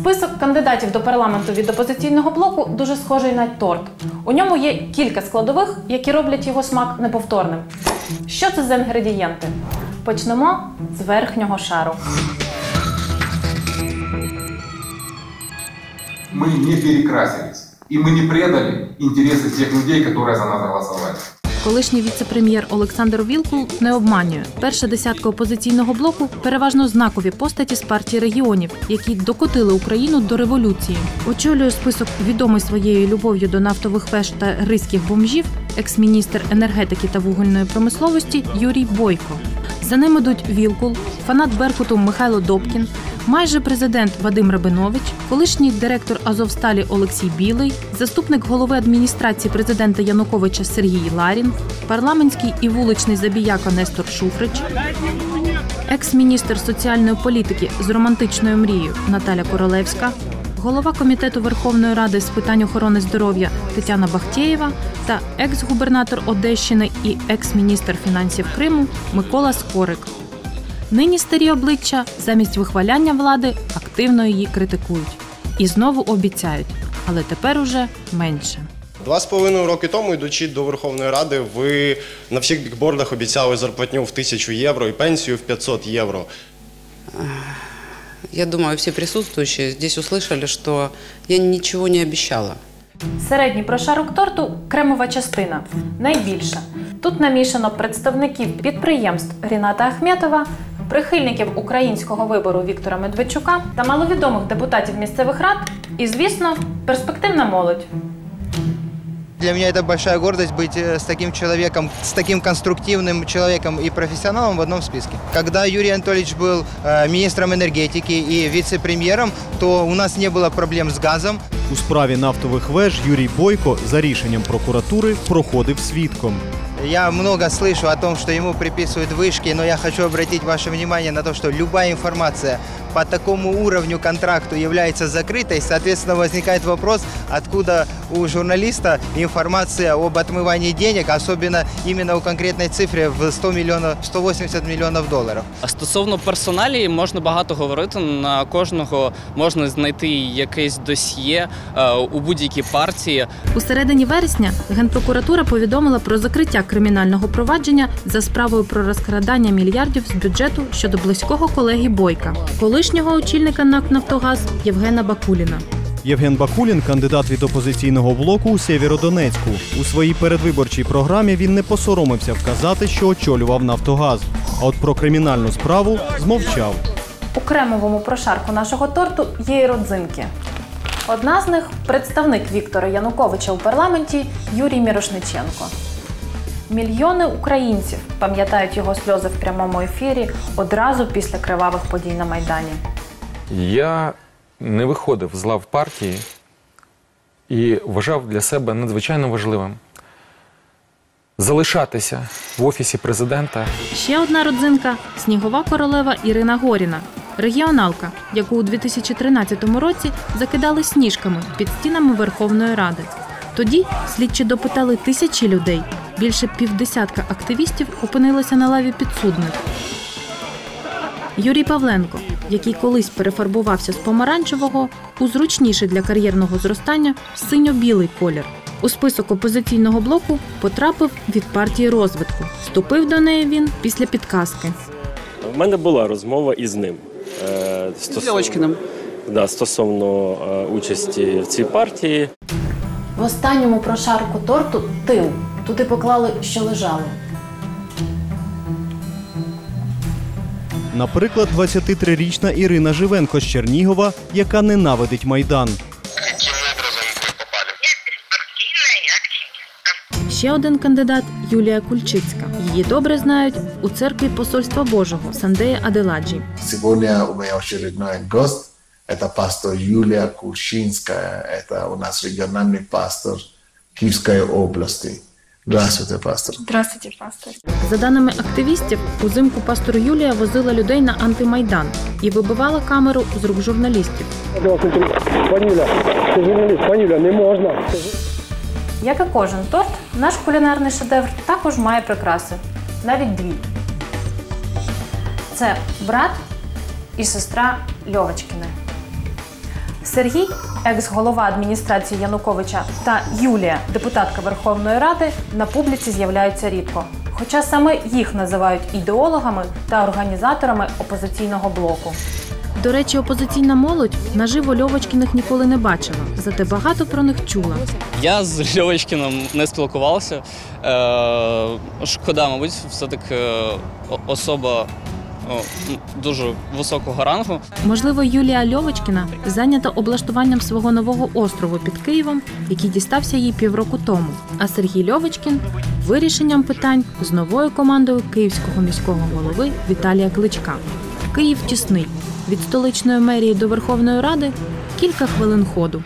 Список кандидатів до парламенту від опозиційного блоку дуже схожий на торт. У ньому є кілька складових, які роблять його смак неповторним. Що це за інгредієнти? Почнемо з верхнього шару. Мы не перекрасились. И мы не предали интересы тех людей, которые за нас голосовали. Колишній віце-прем'єр Олександр Вілкул не обманює. Перша десятка опозиційного блоку переважно знакові постаті з партії регіонів, які докотили Україну до революції. Очолює список відомий своєю любов'ю до нафтових веж та ризьких бомжів, екс-міністр енергетики та вугільної промисловості Юрій Бойко. За ним ідуть Вілкул, фанат Беркуту Михайло Добкін, майже президент Вадим Рабинович, колишній директор Азовсталі Олексій Білий, заступник голови адміністрації президента Януковича Сергій Ларін, парламентський і вуличний забіяка Нестор Шуфрич, екс-міністр соціальної політики з романтичною мрією Наталя Королевська, голова комітету Верховної Ради з питань охорони здоров'я Тетяна Бахтєєва та екс-губернатор Одещини і екс-міністр фінансів Криму Микола Скорик. Нині старі обличчя замість вихваляння влади активно її критикують і знову обіцяють, але тепер уже менше. Два з половиною роки тому, йдучи до Верховної Ради, ви на всіх бікбордах обіцяли зарплатню в тисячу євро і пенсію в 500 євро. Я думаю, все присутствующие здесь услышали, что я ничего не обещала. Середній прошарок торту кремова частина найбільша. Тут намішано представників підприємств Ріната Ахметова, прихильників українського вибору Віктора Медведчука та маловідомих депутатів місцевих рад і, звісно, перспективна молодь. Для меня это большая гордость быть э, с таким человеком, с таким конструктивным человеком и профессионалом в одном списке. Когда Юрий Анатольевич был э, министром энергетики и вице-премьером, то у нас не было проблем с газом. У справі нафтових веж Юрій Бойко за рішенням прокуратури проходив свідком. Я много слышу о том, что ему приписывают вышки, но я хочу обратить ваше внимание на то, что любая информация по такому уровню контракту является закрытой. Соответственно, возникает вопрос, откуда у журналиста информация об отмывании денег, особенно именно у конкретной цифры в 100 миллионов, 180 миллионов долларов. А стосовно персоналії можна багато говорити. На кожного можна знайти якесь досьє е, у будь-якій партії. У середині вересня Генпрокуратура повідомила про закриття кримінального провадження за справою про розкрадання мільярдів з бюджету щодо близького колеги Бойка, колишнього очільника НАК Нафтогаз Євгена Бакуліна. Євген Бакулін, кандидат від опозиційного блоку у Сєвєродонецьку. У своїй передвиборчій програмі він не посоромився вказати, що очолював Нафтогаз. А от про кримінальну справу змовчав. У кремовому прошарку нашого торту є і родзинки. Одна з них представник Віктора Януковича у парламенті Юрій Мірошниченко. Мільйони українців пам'ятають його сльози в прямому ефірі одразу після кривавих подій на Майдані. Я не виходив з лав партії і вважав для себе надзвичайно важливим залишатися в офісі президента Ще одна родзинка снігова королева Ірина Горіна, регіоналка, яку у 2013 році закидали сніжками під стінами Верховної Ради. Тоді слідчі допитали тисячі людей. Більше півдесятка активістів опинилися на лаві підсудних. Юрій Павленко, який колись перефарбувався з помаранчевого у зручніший для кар'єрного зростання синьо-білий колір. У список опозиційного блоку потрапив від партії розвитку. Вступив до неї він після підказки. У мене була розмова із ним. е, З Да, стосовно е, участі в цій партії. В останньому прошарку торту тил. Туди поклали, що лежали. Наприклад, 23-річна Ірина Живенко з Чернігова, яка ненавидить Майдан. Ще один кандидат Юлія Кульчицька. Її добре знають у церкві Посольства Божого Сандея Аделаджі. Сегодня у меня очередной гость. Это пастор Юлия Куршинская. Это у нас региональный пастор Киевской области. Здравствуйте, пастор. Здравствуйте, пастор. За даними активістів, узимку пастор Юлія возила людей на антимайдан і вибивала камеру з рук журналістів. Панюля, ти журналіст, панюля, не можна. Як і кожен торт, наш кулінарний шедевр також має прикраси, навіть дві. Це брат і сестра Льовочкіни. Сергій, екс-голова адміністрації Януковича, та Юлія, депутатка Верховної Ради, на публіці з'являються рідко. Хоча саме їх називають ідеологами та організаторами опозиційного блоку. До речі, опозиційна молодь наживо Льовочкіних ніколи не бачила, зате багато про них чула. Я з Льовочкіном не спілкувався. Е, шкода, мабуть, все-таки е, особа дуже високого рангу. Можливо, Юлія Льовочкіна зайнята облаштуванням свого нового острову під Києвом, який дістався їй півроку тому. А Сергій Льовочкін вирішенням питань з новою командою київського міського голови Віталія Кличка. Київ тісний від столичної мерії до Верховної Ради кілька хвилин ходу.